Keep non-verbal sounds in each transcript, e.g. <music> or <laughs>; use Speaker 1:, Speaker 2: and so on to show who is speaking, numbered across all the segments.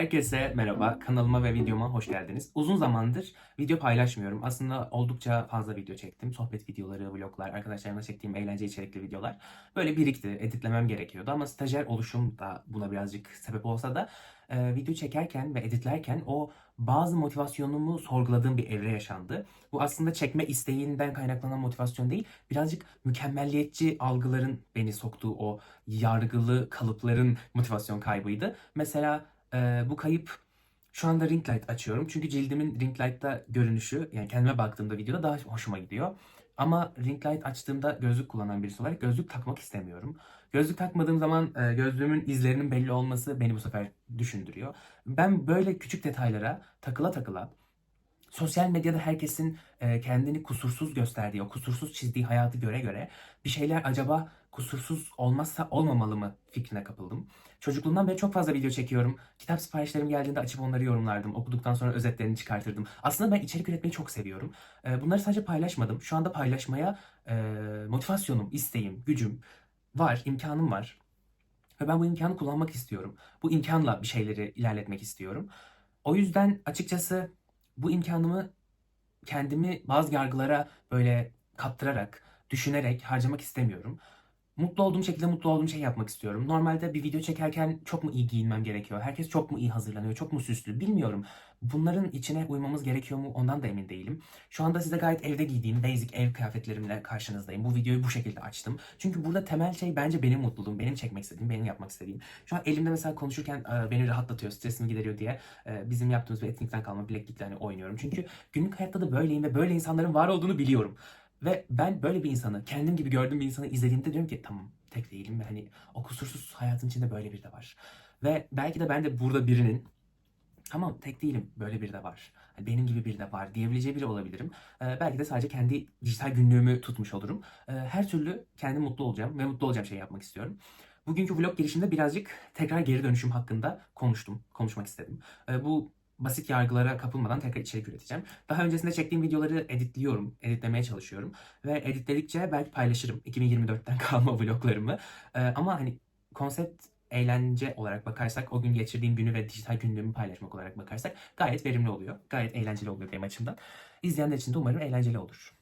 Speaker 1: Herkese merhaba, kanalıma ve videoma hoş geldiniz. Uzun zamandır video paylaşmıyorum. Aslında oldukça fazla video çektim. Sohbet videoları, vloglar, arkadaşlarımla çektiğim eğlence içerikli videolar. Böyle birikti, editlemem gerekiyordu. Ama stajyer oluşum da buna birazcık sebep olsa da e, video çekerken ve editlerken o bazı motivasyonumu sorguladığım bir evre yaşandı. Bu aslında çekme isteğinden kaynaklanan motivasyon değil, birazcık mükemmelliyetçi algıların beni soktuğu o yargılı kalıpların motivasyon kaybıydı. Mesela ee, bu kayıp şu anda ring light açıyorum. Çünkü cildimin ring light'ta görünüşü yani kendime baktığımda videoda daha hoşuma gidiyor. Ama ring light açtığımda gözlük kullanan birisi olarak gözlük takmak istemiyorum. Gözlük takmadığım zaman e, gözlüğümün izlerinin belli olması beni bu sefer düşündürüyor. Ben böyle küçük detaylara takıla takıla sosyal medyada herkesin e, kendini kusursuz gösterdiği, o kusursuz çizdiği hayatı göre göre bir şeyler acaba kusursuz olmazsa olmamalı mı fikrine kapıldım. Çocukluğumdan beri çok fazla video çekiyorum. Kitap siparişlerim geldiğinde açıp onları yorumlardım. Okuduktan sonra özetlerini çıkartırdım. Aslında ben içerik üretmeyi çok seviyorum. E, bunları sadece paylaşmadım. Şu anda paylaşmaya e, motivasyonum, isteğim, gücüm var, imkanım var. Ve ben bu imkanı kullanmak istiyorum. Bu imkanla bir şeyleri ilerletmek istiyorum. O yüzden açıkçası bu imkanımı kendimi bazı yargılara böyle kaptırarak, düşünerek harcamak istemiyorum. Mutlu olduğum şekilde mutlu olduğum şey yapmak istiyorum. Normalde bir video çekerken çok mu iyi giyinmem gerekiyor? Herkes çok mu iyi hazırlanıyor? Çok mu süslü? Bilmiyorum. Bunların içine uymamız gerekiyor mu? Ondan da emin değilim. Şu anda size gayet evde giydiğim basic ev kıyafetlerimle karşınızdayım. Bu videoyu bu şekilde açtım. Çünkü burada temel şey bence benim mutluluğum, benim çekmek istediğim, benim yapmak istediğim. Şu an elimde mesela konuşurken beni rahatlatıyor, stresimi gideriyor diye e, bizim yaptığımız bir etkinlikten kalma bileklikle hani oynuyorum. Çünkü günlük hayatta da böyleyim ve böyle insanların var olduğunu biliyorum. Ve ben böyle bir insanı, kendim gibi gördüğüm bir insanı izlediğimde diyorum ki tamam tek değilim ve hani o kusursuz hayatın içinde böyle bir de var. Ve belki de ben de burada birinin tamam tek değilim böyle bir de var. Hani benim gibi bir de var diyebileceği biri olabilirim. Ee, belki de sadece kendi dijital günlüğümü tutmuş olurum. Ee, her türlü kendim mutlu olacağım ve mutlu olacağım şey yapmak istiyorum. Bugünkü vlog girişimde birazcık tekrar geri dönüşüm hakkında konuştum, konuşmak istedim. Ee, bu basit yargılara kapılmadan tekrar içerik üreteceğim. Daha öncesinde çektiğim videoları editliyorum, editlemeye çalışıyorum. Ve editledikçe belki paylaşırım 2024'ten <laughs> kalma vloglarımı. Ee, ama hani konsept eğlence olarak bakarsak, o gün geçirdiğim günü ve dijital günlüğümü paylaşmak olarak bakarsak gayet verimli oluyor. Gayet eğlenceli oluyor benim açımdan. İzleyenler için de umarım eğlenceli olur.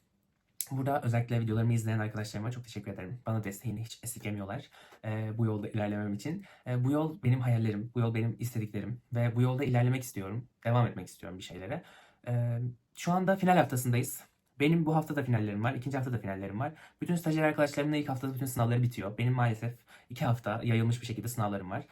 Speaker 1: Burada özellikle videolarımı izleyen arkadaşlarıma çok teşekkür ederim. Bana desteğini hiç esirgemiyorlar e, bu yolda ilerlemem için. E, bu yol benim hayallerim, bu yol benim istediklerim ve bu yolda ilerlemek istiyorum. Devam etmek istiyorum bir şeylere. E, şu anda final haftasındayız. Benim bu hafta da finallerim var, ikinci hafta da finallerim var. Bütün stajyer arkadaşlarımın da ilk haftada bütün sınavları bitiyor. Benim maalesef iki hafta yayılmış bir şekilde sınavlarım var.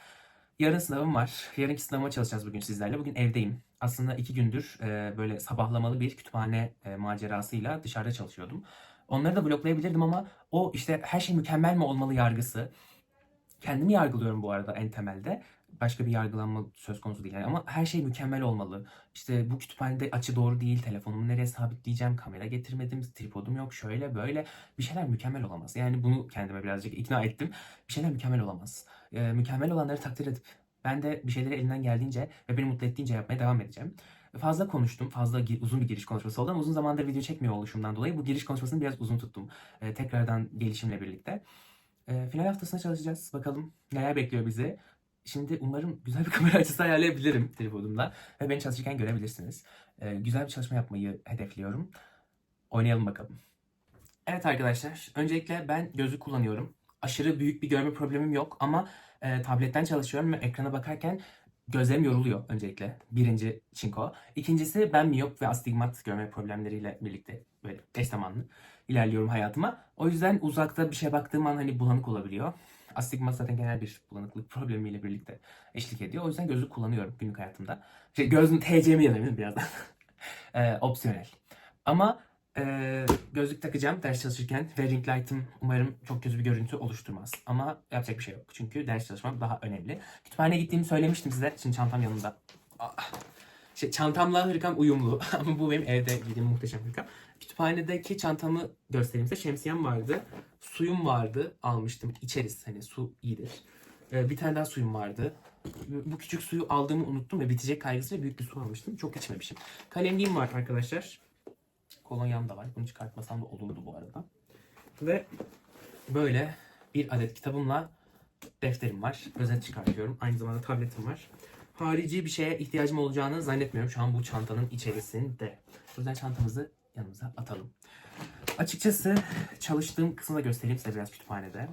Speaker 1: Yarın sınavım var. Yarınki sınavıma çalışacağız bugün sizlerle. Bugün evdeyim. Aslında iki gündür e, böyle sabahlamalı bir kütüphane e, macerasıyla dışarıda çalışıyordum. Onları da bloklayabilirdim ama o işte her şey mükemmel mi olmalı yargısı. Kendimi yargılıyorum bu arada en temelde. Başka bir yargılanma söz konusu değil. Yani ama her şey mükemmel olmalı. İşte bu kütüphanede açı doğru değil. Telefonumu nereye sabitleyeceğim? Kamera getirmedim. Tripodum yok. Şöyle böyle. Bir şeyler mükemmel olamaz. Yani bunu kendime birazcık ikna ettim. Bir şeyler mükemmel olamaz. Ee, mükemmel olanları takdir edip ben de bir şeyleri elinden geldiğince ve beni mutlu ettiğince yapmaya devam edeceğim. Fazla konuştum. Fazla uzun bir giriş konuşması oldu ama uzun zamandır video çekmiyor oluşumdan dolayı bu giriş konuşmasını biraz uzun tuttum. Ee, tekrardan gelişimle birlikte. Ee, final haftasına çalışacağız. Bakalım neler bekliyor bizi. Şimdi umarım güzel bir <laughs> kamera açısı ayarlayabilirim tripodumla. Ve beni çalışırken görebilirsiniz. Ee, güzel bir çalışma yapmayı hedefliyorum. Oynayalım bakalım. Evet arkadaşlar. Öncelikle ben gözlük kullanıyorum. Aşırı büyük bir görme problemim yok ama e, tabletten çalışıyorum ve ekrana bakarken gözlerim yoruluyor öncelikle. Birinci çinko. İkincisi ben miyop ve astigmat görme problemleriyle birlikte böyle eş zamanlı ilerliyorum hayatıma. O yüzden uzakta bir şeye baktığım an hani bulanık olabiliyor. Astigmat zaten genel bir bulanıklık problemiyle birlikte eşlik ediyor. O yüzden gözlük kullanıyorum günlük hayatımda. Şey, gözün TC'mi yazabilirim birazdan. <laughs> e, opsiyonel. Ama e, gözlük takacağım ders çalışırken ve ring light'ım umarım çok kötü bir görüntü oluşturmaz. Ama yapacak bir şey yok. Çünkü ders çalışmam daha önemli. Kütüphaneye gittiğimi söylemiştim size. Şimdi çantam yanında. Ah. Şey, çantamla hırkam uyumlu. <laughs> Ama bu benim evde giydiğim muhteşem hırkam. Kütüphanedeki çantamı göstereyim size. Şemsiyem vardı. Suyum vardı. Almıştım. İçeriz. Hani su iyidir. Ee, bir tane daha suyum vardı. Bu küçük suyu aldığımı unuttum ve bitecek kaygısıyla büyük bir su almıştım. Çok içmemişim. Kalemliğim var arkadaşlar. Kolonyam da var. Bunu çıkartmasam da olurdu bu arada. Ve böyle bir adet kitabımla defterim var. Özet çıkartıyorum. Aynı zamanda tabletim var. harici bir şeye ihtiyacım olacağını zannetmiyorum şu an bu çantanın içerisinde. O yüzden çantamızı yanımıza atalım. Açıkçası çalıştığım kısmı da göstereyim size biraz kütüphanede.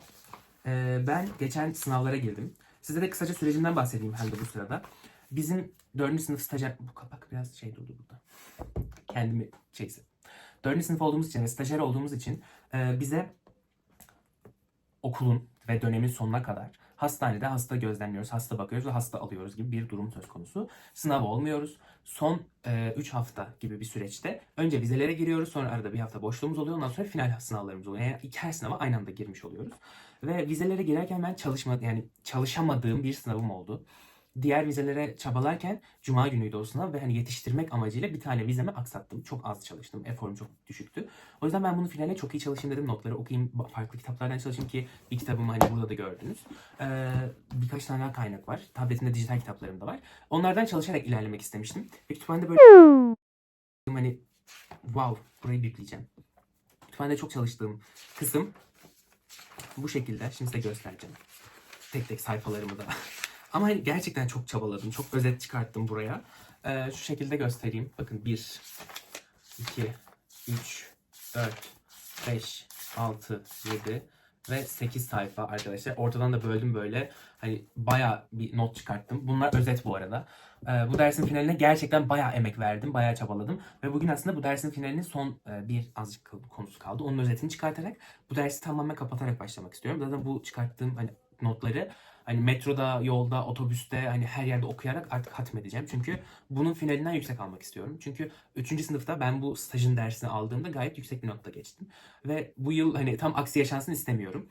Speaker 1: Ee, ben geçen sınavlara girdim. Size de kısaca sürecimden bahsedeyim hem de bu sırada. Bizim 4. sınıf stajyer... Bu kapak biraz şey durdu burada. Kendimi şeysi. 4. sınıf olduğumuz için ve stajyer olduğumuz için e, bize okulun ve dönemin sonuna kadar hastanede hasta gözlemliyoruz, hasta bakıyoruz ve hasta alıyoruz gibi bir durum söz konusu. Sınav olmuyoruz. Son 3 hafta gibi bir süreçte önce vizelere giriyoruz. Sonra arada bir hafta boşluğumuz oluyor. Ondan sonra final sınavlarımız oluyor. Yani iki her sınava aynı anda girmiş oluyoruz. Ve vizelere girerken ben çalışma yani çalışamadığım bir sınavım oldu. Diğer vizelere çabalarken cuma günüydü o sınav ve hani yetiştirmek amacıyla bir tane vizemi aksattım. Çok az çalıştım. Eforum çok düşüktü. O yüzden ben bunu finale çok iyi çalışayım dedim. Notları okuyayım, farklı kitaplardan çalışayım ki bir kitabımı hani burada da gördünüz. Ee, birkaç tane kaynak var. Tabletimde dijital kitaplarım da var. Onlardan çalışarak ilerlemek istemiştim. Ve kütüphanede böyle hani wow burayı bipleyeceğim. Kütüphanede çok çalıştığım kısım bu şekilde. Şimdi size göstereceğim. Tek tek sayfalarımı da. <laughs> Ama hani gerçekten çok çabaladım. Çok özet çıkarttım buraya. Ee, şu şekilde göstereyim. Bakın 1, 2, 3, 4, 5, 6, 7 ve 8 sayfa arkadaşlar. Ortadan da böldüm böyle. Hani baya bir not çıkarttım. Bunlar özet bu arada. Ee, bu dersin finaline gerçekten baya emek verdim. Baya çabaladım. Ve bugün aslında bu dersin finalinin son e, bir azıcık konusu kaldı. Onun özetini çıkartarak bu dersi tamamen kapatarak başlamak istiyorum. Zaten bu çıkarttığım hani notları hani metroda, yolda, otobüste hani her yerde okuyarak artık hatmedeceğim. Çünkü bunun finalinden yüksek almak istiyorum. Çünkü 3. sınıfta ben bu stajın dersini aldığımda gayet yüksek bir notta geçtim. Ve bu yıl hani tam aksi yaşansın istemiyorum.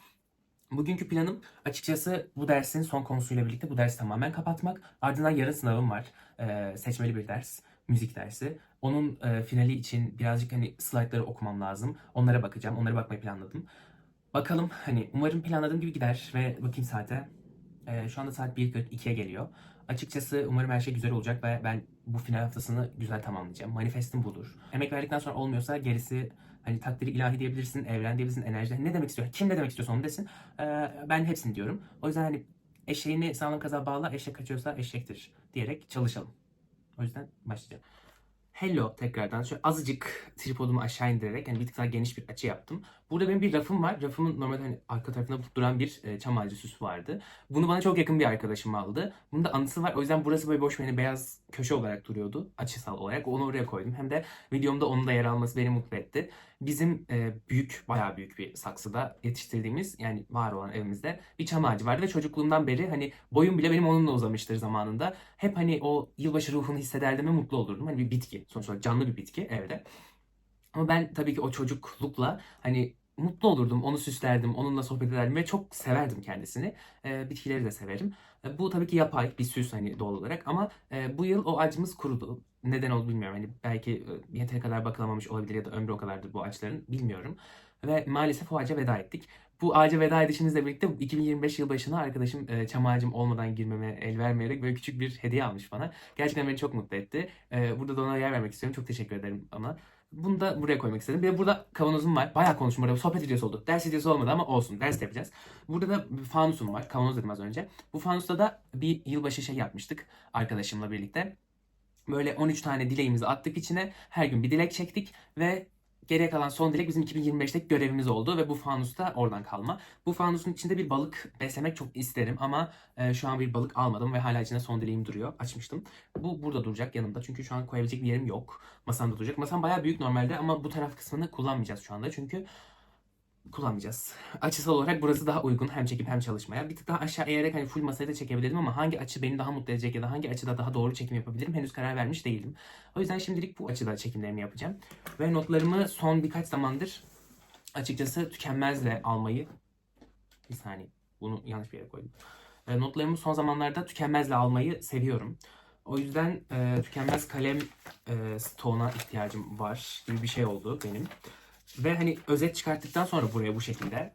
Speaker 1: Bugünkü planım açıkçası bu dersin son konusuyla birlikte bu dersi tamamen kapatmak. Ardından yarın sınavım var. Ee, seçmeli bir ders. Müzik dersi. Onun e, finali için birazcık hani slaytları okumam lazım. Onlara bakacağım. Onlara bakmayı planladım. Bakalım hani umarım planladığım gibi gider ve bakayım saate. Ee, şu anda saat 1.2'ye geliyor. Açıkçası umarım her şey güzel olacak ve ben bu final haftasını güzel tamamlayacağım. Manifestim budur. Emek verdikten sonra olmuyorsa gerisi hani takdiri ilahi diyebilirsin, evren diyebilirsin, enerji. Ne demek istiyor? Kim ne demek istiyorsa onu desin. Ee, ben hepsini diyorum. O yüzden hani eşeğini sağlam kaza bağla, eşek kaçıyorsa eşektir diyerek çalışalım. O yüzden başlayacağım. Hello tekrardan. Şöyle azıcık tripodumu aşağı indirerek yani bir tık daha geniş bir açı yaptım. Burada benim bir rafım var. Rafımın normalde hani arka tarafında duran bir e, çam ağacı süsü vardı. Bunu bana çok yakın bir arkadaşım aldı. Bunun da anısı var. O yüzden burası böyle boş yani beyaz köşe olarak duruyordu. Açısal olarak. Onu oraya koydum. Hem de videomda onun da yer alması beni mutlu etti. Bizim e, büyük, bayağı büyük bir saksıda yetiştirdiğimiz yani var olan evimizde bir çam ağacı vardı ve çocukluğumdan beri hani boyum bile benim onunla uzamıştır zamanında. Hep hani o yılbaşı ruhunu hissederdim ve mutlu olurdum. Hani bir bitki. Sonuç olarak canlı bir bitki evde. Ama ben tabii ki o çocuklukla hani mutlu olurdum, onu süslerdim, onunla sohbet ederdim ve çok severdim kendisini. E, bitkileri de severim. E, bu tabii ki yapay bir süs hani doğal olarak ama e, bu yıl o ağacımız kurudu. Neden oldu bilmiyorum. Hani belki e, yeteri kadar bakılamamış olabilir ya da ömrü o kadardır bu ağaçların bilmiyorum. Ve maalesef o ağaca veda ettik. Bu ağaca veda edişimizle birlikte 2025 yılbaşına arkadaşım e, çam ağacım olmadan girmeme el vermeyerek böyle küçük bir hediye almış bana. Gerçekten beni çok mutlu etti. E, burada da ona yer vermek istiyorum. Çok teşekkür ederim ona. Bunu da buraya koymak istedim. Bir de burada kavanozum var. Bayağı konuştum burada. Sohbet videosu oldu. Ders videosu olmadı ama olsun. Ders de yapacağız. Burada da bir fanusum var. Kavanoz dedim az önce. Bu fanusta da bir yılbaşı şey yapmıştık arkadaşımla birlikte. Böyle 13 tane dileğimizi attık içine. Her gün bir dilek çektik ve geriye kalan son dilek bizim 2025'teki görevimiz oldu ve bu fanus da oradan kalma. Bu fanusun içinde bir balık beslemek çok isterim ama e, şu an bir balık almadım ve hala içinde son dileğim duruyor. Açmıştım. Bu burada duracak yanımda çünkü şu an koyabilecek bir yerim yok. Masamda duracak. Masam bayağı büyük normalde ama bu taraf kısmını kullanmayacağız şu anda çünkü kullanmayacağız. Açısal olarak burası daha uygun hem çekim hem çalışmaya. Bir tık daha aşağı eğerek hani full masayı da çekebilirdim ama hangi açı beni daha mutlu edecek ya da hangi açıda daha doğru çekim yapabilirim henüz karar vermiş değilim. O yüzden şimdilik bu açıda çekimlerimi yapacağım. Ve notlarımı son birkaç zamandır açıkçası tükenmezle almayı bir saniye bunu yanlış bir yere koydum. E, notlarımı son zamanlarda tükenmezle almayı seviyorum. O yüzden e, tükenmez kalem e, stoğuna ihtiyacım var gibi bir şey oldu benim. Ve hani özet çıkarttıktan sonra buraya bu şekilde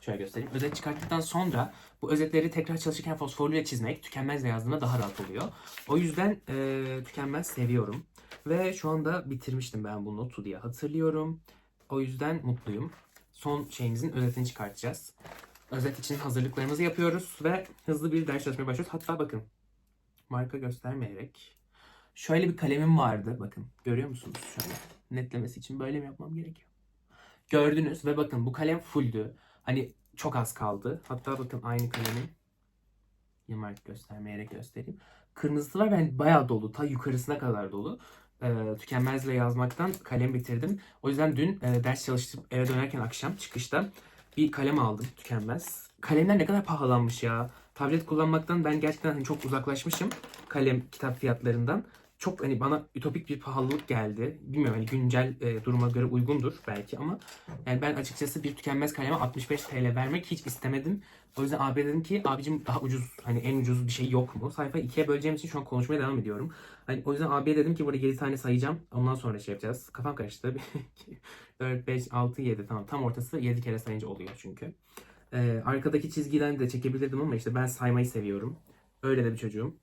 Speaker 1: şöyle göstereyim. Özet çıkarttıktan sonra bu özetleri tekrar çalışırken fosforluyla çizmek tükenmezle yazdığımda daha rahat oluyor. O yüzden e, tükenmez seviyorum. Ve şu anda bitirmiştim ben bu notu diye hatırlıyorum. O yüzden mutluyum. Son şeyimizin özetini çıkartacağız. Özet için hazırlıklarımızı yapıyoruz ve hızlı bir ders çalışmaya başlıyoruz. Hatta bakın marka göstermeyerek. Şöyle bir kalemim vardı. Bakın görüyor musunuz? Şöyle netlemesi için böyle mi yapmam gerekiyor? Gördünüz ve bakın bu kalem fulldü. Hani çok az kaldı. Hatta bakın aynı kalemin marka göstermeyerek göstereyim. Kırmızısı var ben bayağı dolu. Ta yukarısına kadar dolu. Ee, tükenmezle yazmaktan kalem bitirdim. O yüzden dün e, ders çalıştım eve dönerken akşam çıkışta bir kalem aldım tükenmez. Kalemler ne kadar pahalanmış ya. Tablet kullanmaktan ben gerçekten hani çok uzaklaşmışım kalem kitap fiyatlarından. Çok hani bana ütopik bir pahalılık geldi. Bilmiyorum hani güncel e, duruma göre uygundur belki ama yani ben açıkçası bir tükenmez kaleme 65 TL vermek hiç istemedim. O yüzden abi dedim ki abicim daha ucuz hani en ucuz bir şey yok mu? Sayfayı ikiye böleceğim için şu an konuşmaya devam ediyorum. Hani o yüzden abiye dedim ki burada 7 tane sayacağım. Ondan sonra şey yapacağız. Kafam karıştı. 4, 5, 6, 7 tamam. Tam ortası 7 kere sayınca oluyor çünkü. Ee, arkadaki çizgiden de çekebilirdim ama işte ben saymayı seviyorum. Öyle de bir çocuğum.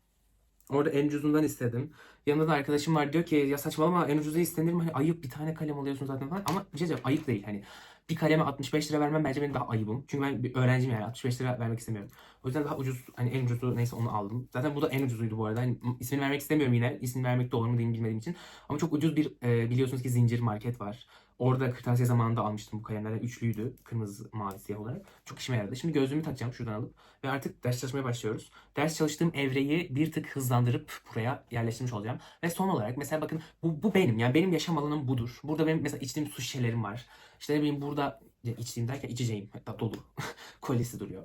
Speaker 1: Orada en ucuzundan istedim. Yanında da arkadaşım var diyor ki ya saçmalama en ucuzu istenir mi? Hani ayıp bir tane kalem alıyorsun zaten falan. Ama bir şey söyleyeyim ayıp değil hani. Bir kaleme 65 lira vermem bence benim daha ayıbım. Çünkü ben bir öğrenciyim yani 65 lira vermek istemiyorum. O yüzden daha ucuz hani en ucuzu neyse onu aldım. Zaten bu da en ucuzuydu bu arada. Hani ismini vermek istemiyorum yine. İsmini vermek doğru mu değil bilmediğim için. Ama çok ucuz bir e, biliyorsunuz ki zincir market var. Orada kırtasiye zamanında almıştım bu kalemlerden. Üçlüydü. Kırmızı, mavi, siyah olarak. Çok işime yaradı. Şimdi gözlüğümü takacağım şuradan alıp. Ve artık ders çalışmaya başlıyoruz. Ders çalıştığım evreyi bir tık hızlandırıp buraya yerleştirmiş olacağım. Ve son olarak mesela bakın bu, bu benim. Yani benim yaşam alanım budur. Burada benim mesela içtiğim su şişelerim var. İşte ne bileyim burada içtiğim derken içeceğim. Hatta dolu. <laughs> Kolyesi duruyor.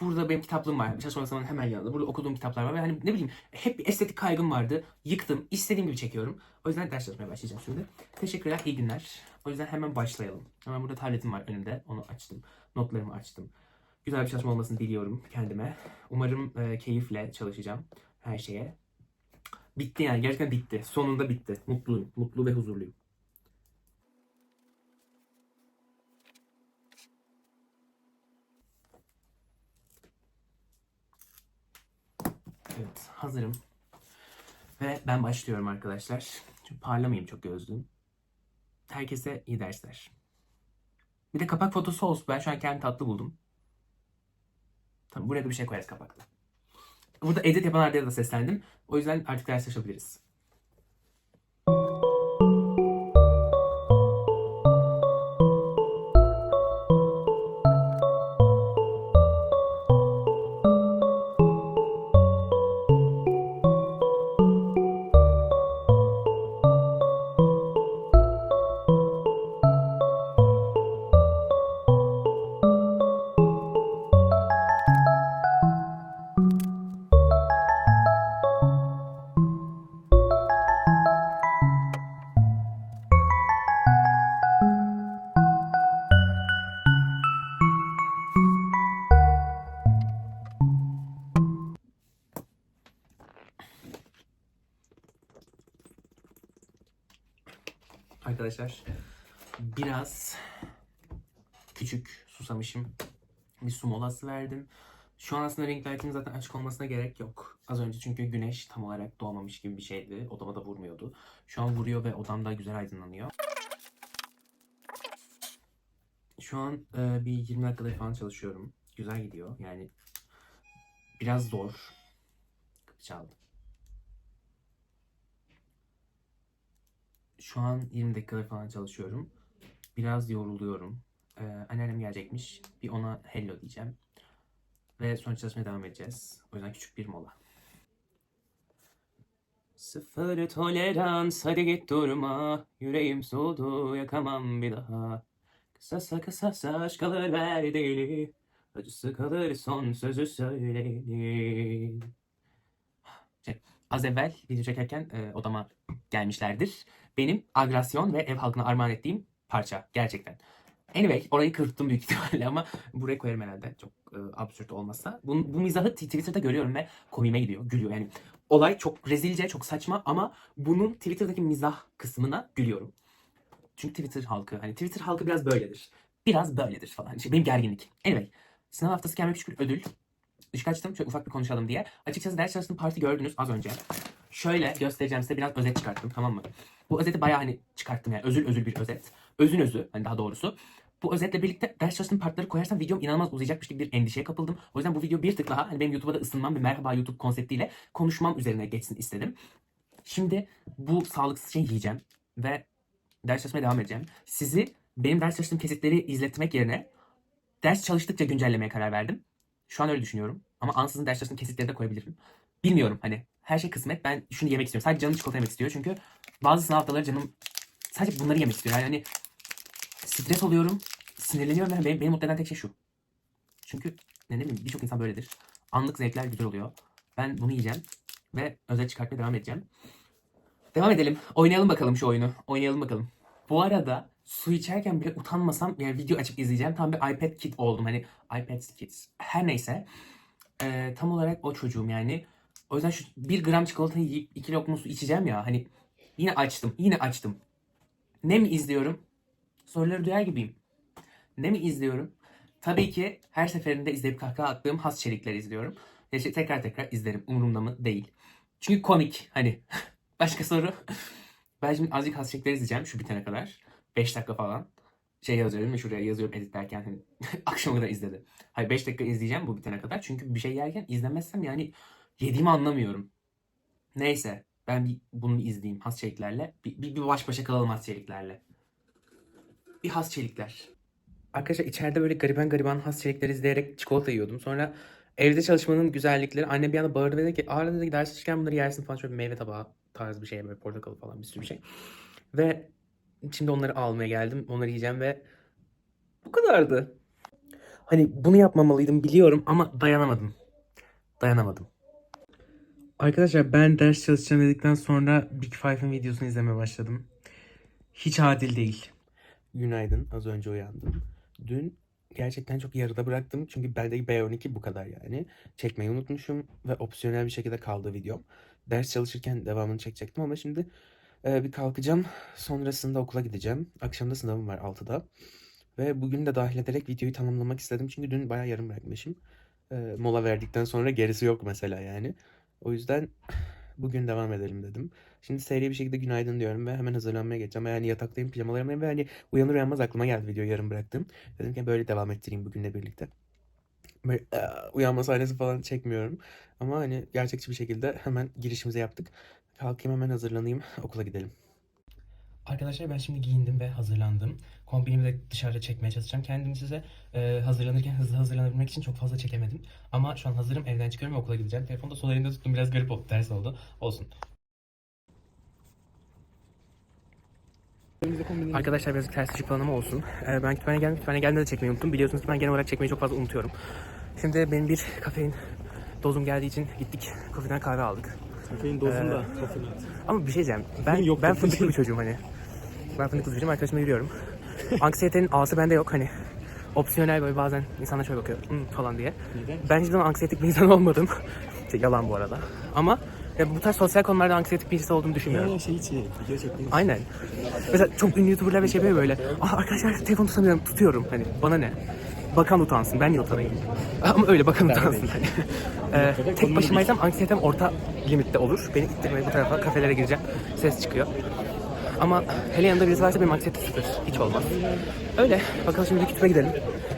Speaker 1: Burada benim kitaplığım var. Çalışma masamın hemen yanında. Burada okuduğum kitaplar var. Ve hani ne bileyim hep bir estetik kaygım vardı. Yıktım. İstediğim gibi çekiyorum. O yüzden ders çalışmaya başlayacağım şimdi. Teşekkürler. iyi günler. O yüzden hemen başlayalım. Hemen burada tabletim var önümde. Onu açtım. Notlarımı açtım. Güzel bir çalışma olmasını diliyorum kendime. Umarım e, keyifle çalışacağım her şeye. Bitti yani. Gerçekten bitti. Sonunda bitti. Mutluyum. Mutlu ve huzurluyum. Evet, hazırım. Ve ben başlıyorum arkadaşlar. Çünkü parlamayayım çok gözlüğüm. Herkese iyi dersler. Bir de kapak fotosu olsun. Ben şu an kendi tatlı buldum. Tamam buraya da bir şey koyarız kapakta. Burada edit yapan arkadaşlara da seslendim. O yüzden artık ders çalışabiliriz. Arkadaşlar biraz küçük susamışım. Bir su molası verdim. Şu an aslında renk layetimin zaten açık olmasına gerek yok. Az önce çünkü güneş tam olarak doğmamış gibi bir şeydi. Odama da vurmuyordu. Şu an vuruyor ve odam da güzel aydınlanıyor. Şu an e, bir 20 dakikadır falan çalışıyorum. Güzel gidiyor. Yani biraz zor. Kapı çaldı. Şu an 20 dakikadır falan çalışıyorum. Biraz yoruluyorum. Ee, anneannem gelecekmiş. Bir ona hello diyeceğim. Ve sonra çalışmaya devam edeceğiz. O yüzden küçük bir mola. Sıfır tolerans hadi git durma. Yüreğim soğudu yakamam bir daha. Kısasa kısasa aşk kalır ver deli. Acısı kalır son sözü söyleyin. Şey, az evvel video çekerken e, odama gelmişlerdir. Benim agresyon ve ev halkına armağan ettiğim parça gerçekten. Anyway orayı kırptım büyük <laughs> ihtimalle ama buraya koyarım herhalde çok e, absürt olmasa. Bu, bu mizahı Twitter'da görüyorum ve komiğime gidiyor, gülüyor. Yani olay çok rezilce, çok saçma ama bunun Twitter'daki mizah kısmına gülüyorum. Çünkü Twitter halkı, hani Twitter halkı biraz böyledir. Biraz böyledir falan. İşte benim gerginlik. Anyway, sınav haftası küçük bir ödül. Işık açtım, şöyle ufak bir konuşalım diye. Açıkçası ders çalıştığım parti gördünüz az önce. Şöyle göstereceğim size biraz özet çıkarttım tamam mı? Bu özeti bayağı hani çıkarttım yani özül özül bir özet. Özün özü hani daha doğrusu. bu özetle birlikte ders çalıştığım partları koyarsam videom inanılmaz uzayacakmış gibi bir endişeye kapıldım. O yüzden bu video bir tık daha hani benim YouTube'a da ısınmam bir merhaba YouTube konseptiyle konuşmam üzerine geçsin istedim. Şimdi bu sağlıksız şeyi yiyeceğim ve ders çalışmaya devam edeceğim. Sizi benim ders çalıştığım kesitleri izletmek yerine ders çalıştıkça güncellemeye karar verdim. Şu an öyle düşünüyorum. Ama ansızın ders çalıştığım kesitleri de koyabilirim. Bilmiyorum hani her şey kısmet. Ben şunu yemek istiyorum. Sadece canım çikolata yemek istiyor. Çünkü bazı sınav haftaları canım sadece bunları yemek istiyor. Yani stres oluyorum, sinirleniyorum ve beni, beni mutlu eden tek şey şu. Çünkü ne bileyim birçok insan böyledir. Anlık zevkler güzel oluyor. Ben bunu yiyeceğim ve özel çıkartmaya devam edeceğim. Devam edelim. Oynayalım bakalım şu oyunu. Oynayalım bakalım. Bu arada su içerken bile utanmasam yani video açıp izleyeceğim. Tam bir iPad kid oldum. Hani iPad kids. Her neyse. Ee, tam olarak o çocuğum yani. O yüzden şu bir gram çikolatayı yiyip iki lokma su içeceğim ya. Hani yine açtım. Yine açtım. Ne mi izliyorum? Soruları duyar gibiyim. Ne mi izliyorum? Tabii ki her seferinde izleyip kahkaha attığım has çelikleri izliyorum. Şey- tekrar tekrar izlerim. Umurumda mı? Değil. Çünkü komik. Hani <laughs> başka soru. Ben şimdi azıcık has çelikleri izleyeceğim şu bitene kadar. 5 dakika falan. Şey yazıyorum ve şuraya yazıyorum editlerken hani <laughs> akşama kadar izledi. Hayır 5 dakika izleyeceğim bu bitene kadar. Çünkü bir şey yerken izlemezsem yani yediğimi anlamıyorum. Neyse ben bir bunu bir izleyeyim has çeliklerle. Bir, bir, bir baş başa kalalım has çeliklerle. Bir has çelikler. Arkadaşlar içeride böyle gariban gariban has çelikler izleyerek çikolata yiyordum. Sonra evde çalışmanın güzellikleri. Annem bir anda bağırdı dedi ki Ağla dedi ki ders çalışırken bunları yersin falan. Şöyle bir meyve tabağı tarzı bir şey böyle portakalı falan bir sürü bir şey. Ve şimdi onları almaya geldim. Onları yiyeceğim ve bu kadardı. Hani bunu yapmamalıydım biliyorum ama dayanamadım. Dayanamadım. Arkadaşlar ben ders çalışacağım dedikten sonra Big Five'ın videosunu izlemeye başladım. Hiç adil değil. Günaydın. Az önce uyandım. Dün gerçekten çok yarıda bıraktım. Çünkü bendeki B12 bu kadar yani. Çekmeyi unutmuşum ve opsiyonel bir şekilde kaldı videom. Ders çalışırken devamını çekecektim ama şimdi e, bir kalkacağım. Sonrasında okula gideceğim. Akşamda sınavım var 6'da. Ve bugün de dahil ederek videoyu tamamlamak istedim. Çünkü dün bayağı yarım bırakmışım. E, mola verdikten sonra gerisi yok mesela yani. O yüzden bugün devam edelim dedim. Şimdi seri bir şekilde günaydın diyorum ve hemen hazırlanmaya geçeceğim. Yani yataktayım, pijamalarımdayım ve hani uyanır uyanmaz aklıma geldi videoyu yarım bıraktım. Dedim ki böyle devam ettireyim bugünle birlikte. Böyle "Aa!" uyanma sahnesi falan çekmiyorum. Ama hani gerçekçi bir şekilde hemen girişimizi yaptık. Kalkayım hemen hazırlanayım, okula gidelim. Arkadaşlar ben şimdi giyindim ve hazırlandım. Kombinimi de dışarıda çekmeye çalışacağım. Kendimi size e, hazırlanırken hızlı hazırlanabilmek için çok fazla çekemedim. Ama şu an hazırım. Evden çıkıyorum ve okula gideceğim. Telefonu da sol elimde tuttum. Biraz garip oldu. Ters oldu. Olsun. Arkadaşlar birazcık ters ışık falan ama olsun. Ee, ben kütüphaneye geldim. Kütüphaneye geldiğimde de çekmeyi unuttum. Biliyorsunuz ben genel olarak çekmeyi çok fazla unutuyorum. Şimdi benim bir kafein dozum geldiği için gittik. Kafeden kahve aldık.
Speaker 2: Kafein dozunu da
Speaker 1: Ee. Ama bir şey diyeceğim. Ben, <laughs>
Speaker 2: Yok,
Speaker 1: ben fındıklı bir çocuğum hani. Ben fındıklı bir çocuğum. Arkadaşımla yürüyorum. Anksiyetenin A'sı bende yok hani. Opsiyonel böyle bazen insanlar şöyle bakıyor "Hmm," falan diye.
Speaker 2: Neden?
Speaker 1: Ben hiçbir zaman anksiyetik bir insan olmadım. <laughs> Şey, Yalan bu arada. Ama ya bu tarz sosyal konularda anksiyetik birisi olduğumu düşünmüyorum.
Speaker 2: Ya şey için
Speaker 1: Aynen. Mesela çok ünlü YouTuber'lar ve şey yapıyor böyle. Ah arkadaşlar telefonu tutamıyorum. Tutuyorum. Hani bana ne? Bakan utansın. Ben niye utanayım? <laughs> Ama öyle bakan utansın. Hani. <laughs> Ee, tek başımaysam anksiyetem orta limitte olur. Beni ittirmeye bu tarafa kafelere gireceğim. Ses çıkıyor. Ama hele yanında birisi varsa benim anksiyetem sıfır. Hiç olmaz. Öyle. Bakalım şimdi kütüpe gidelim.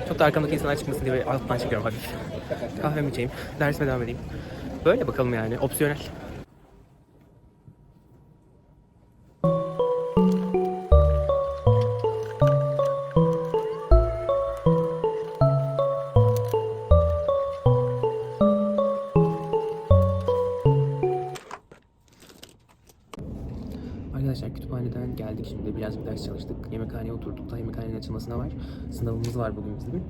Speaker 1: Çok da arkamdaki insanlar çıkmasın diye alttan çekiyorum hafif. Kahvemi içeyim. Dersime devam edeyim. Böyle bakalım yani. Opsiyonel. Arkadaşlar kütüphaneden geldik şimdi birazcık ders çalıştık. Yemekhaneye oturduk da yemekhanenin açılmasına var. Sınavımız var bugün bizim.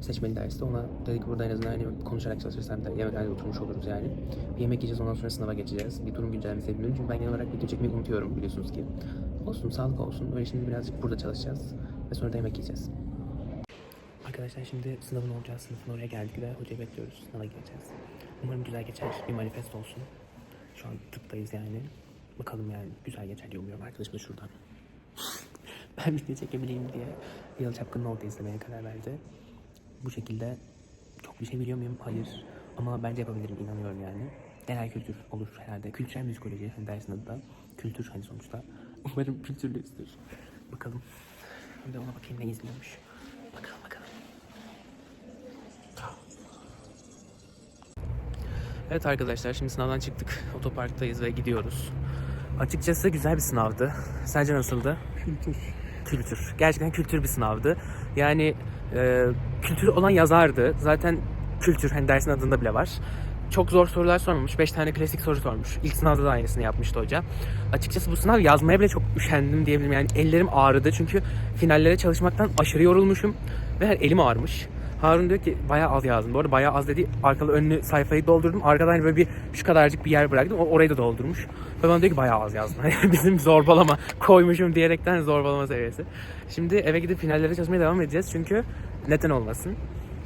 Speaker 1: Seçmeli derste ona dedik burada en azından hani konuşarak çalışırsam da yemekhanede oturmuş oluruz yani. Bir yemek yiyeceğiz ondan sonra sınava geçeceğiz. Bir durum güncellemesi yapıyorum çünkü ben genel olarak video çekmeyi unutuyorum biliyorsunuz ki. Olsun sağlık olsun. Öyle şimdi birazcık burada çalışacağız. Ve sonra da yemek yiyeceğiz. Arkadaşlar şimdi sınavın olacağı sınıfın oraya geldik ve hocayı bekliyoruz. Sınava gireceğiz. Umarım güzel geçer. Bir manifest olsun. Şu an tıptayız yani. Bakalım yani güzel geçer diye umuyorum. Arkadaşım da şuradan. <laughs> ben video çekebileyim diye Yalı Çapkın'ın orada izlemeye karar verdi. Bu şekilde çok bir şey biliyor muyum? Hayır. Ama bence yapabilirim inanıyorum yani. Genel kültür olur herhalde. Kültürel müzikoloji hani dersin adı da. Kültür hani sonuçta. <laughs> Umarım kültürlüyüzdür. Bakalım. Bir de ona bakayım ne izliyormuş. Bakalım bakalım. Evet arkadaşlar şimdi sınavdan çıktık. Otoparktayız ve gidiyoruz. Açıkçası güzel bir sınavdı. Sence nasıldı?
Speaker 2: Kültür.
Speaker 1: Kültür. Gerçekten kültür bir sınavdı. Yani e, kültür olan yazardı. Zaten kültür hani dersin adında bile var. Çok zor sorular sormamış. 5 tane klasik soru sormuş. İlk sınavda da aynısını yapmıştı hoca. Açıkçası bu sınav yazmaya bile çok üşendim diyebilirim. Yani ellerim ağrıdı çünkü finallere çalışmaktan aşırı yorulmuşum. Ve hani elim ağrımış. Harun diyor ki bayağı az yazdım. Bu arada bayağı az dedi. Arkalı önlü sayfayı doldurdum. Arkadan hani böyle bir şu kadarcık bir yer bıraktım. O orayı da doldurmuş. Ve bana diyor ki bayağı az yazdım. <laughs> Hani bizim zorbalama koymuşum diyerekten zorbalama seviyesi. Şimdi eve gidip finallere çalışmaya devam edeceğiz. Çünkü neden olmasın.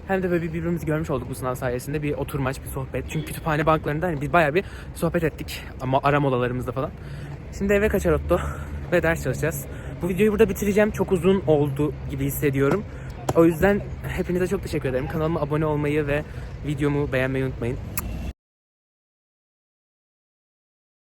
Speaker 1: Hem de böyle bir birbirimizi görmüş olduk bu sınav sayesinde. Bir oturmaç, bir sohbet. Çünkü kütüphane banklarında hani biz bayağı bir sohbet ettik. Ama ara molalarımızda falan. Şimdi eve kaçar Otto ve ders çalışacağız. Bu videoyu burada bitireceğim. Çok uzun oldu gibi hissediyorum. O yüzden hepinize çok teşekkür ederim. Kanalıma abone olmayı ve videomu beğenmeyi unutmayın.